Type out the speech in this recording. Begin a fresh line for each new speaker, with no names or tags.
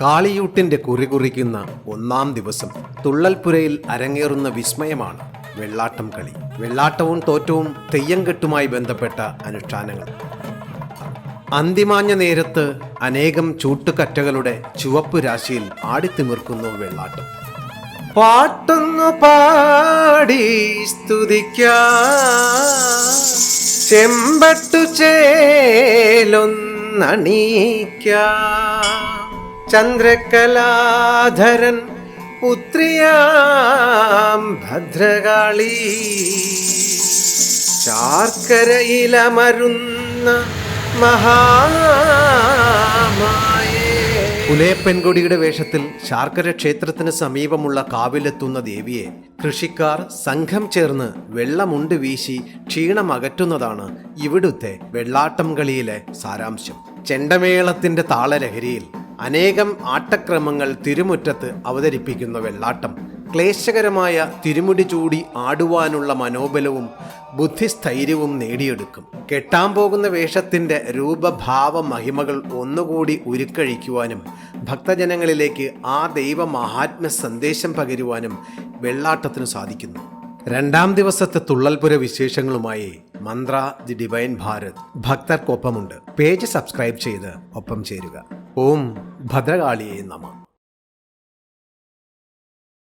കാളിയൂട്ടിന്റെ കുറി കുറിക്കുന്ന ഒന്നാം ദിവസം തുള്ളൽപുരയിൽ അരങ്ങേറുന്ന വിസ്മയമാണ് വെള്ളാട്ടം കളി. വെള്ളാട്ടവും തോറ്റവും തെയ്യംകെട്ടുമായി ബന്ധപ്പെട്ട അനുഷ്ഠാനങ്ങൾ. അന്തിമാഞ്ഞ നേരത്ത് അനേകം ചൂട്ടുകറ്റകളുടെ ചുവപ്പ് രാശിയിൽ ആടിത്തിമിർക്കുന്നു വെള്ളാട്ടം. പാട്ടൊന്നു പാടി സ്തുതിക്ക. ചെമ്പട്ടു ചേലൊന്നണീക്ക ചന്ദ്രകലാധരൻ പുത്രിയാം ഭദ്രകാളി. ശാർക്കരയിലമരുന്ന മഹാമായേ. പുലയപ്പെൺകൊടിയുടെ വേഷത്തിൽ ശാർക്കര ക്ഷേത്രത്തിന് സമീപമുള്ള കാവിലെത്തുന്ന ദേവിയെ കൃഷിക്കാർ സംഘം ചേർന്ന് വെള്ളമുണ്ട് വീശി ക്ഷീണമകറ്റുന്നതാണ് ഇവിടുത്തെ വെള്ളാട്ടം കളിയിലെ സാരാംശം. ചെണ്ടമേളത്തിന്റെ താളലഹരിയിൽ അനേകം ആട്ടക്രമങ്ങൾ തിരുമുറ്റത്ത് അവതരിപ്പിക്കുന്ന വെള്ളാട്ടം. ക്ലേശകരമായ തിരുമുടി ചൂടി ആടുവാനുള്ള മനോബലവും ബുദ്ധിസ്ഥൈര്യവും നേടിയെടുക്കും. കെട്ടാൻ പോകുന്ന വേഷത്തിന്റെ രൂപഭാവ മഹിമകൾ ഒന്നുകൂടി ഉരുക്കഴിക്കുവാനും ഭക്തജനങ്ങളിലേക്ക് ആ ദൈവ മഹാത്മ്യ സന്ദേശം പകരുവാനും വെള്ളാട്ടത്തിന് സാധിക്കുന്നു. രണ്ടാം ദിവസത്തെ തുള്ളൽപുര വിശേഷങ്ങളുമായി മന്ത്ര ദി ഡിവൈൻ ഭാരത്. ഭക്തർക്കൊപ്പമുണ്ട്. പേജ് സബ്സ്ക്രൈബ് ചെയ്ത് ഒപ്പം ചേരുക. ഓം ഭദ്രകാളിയെ നമ.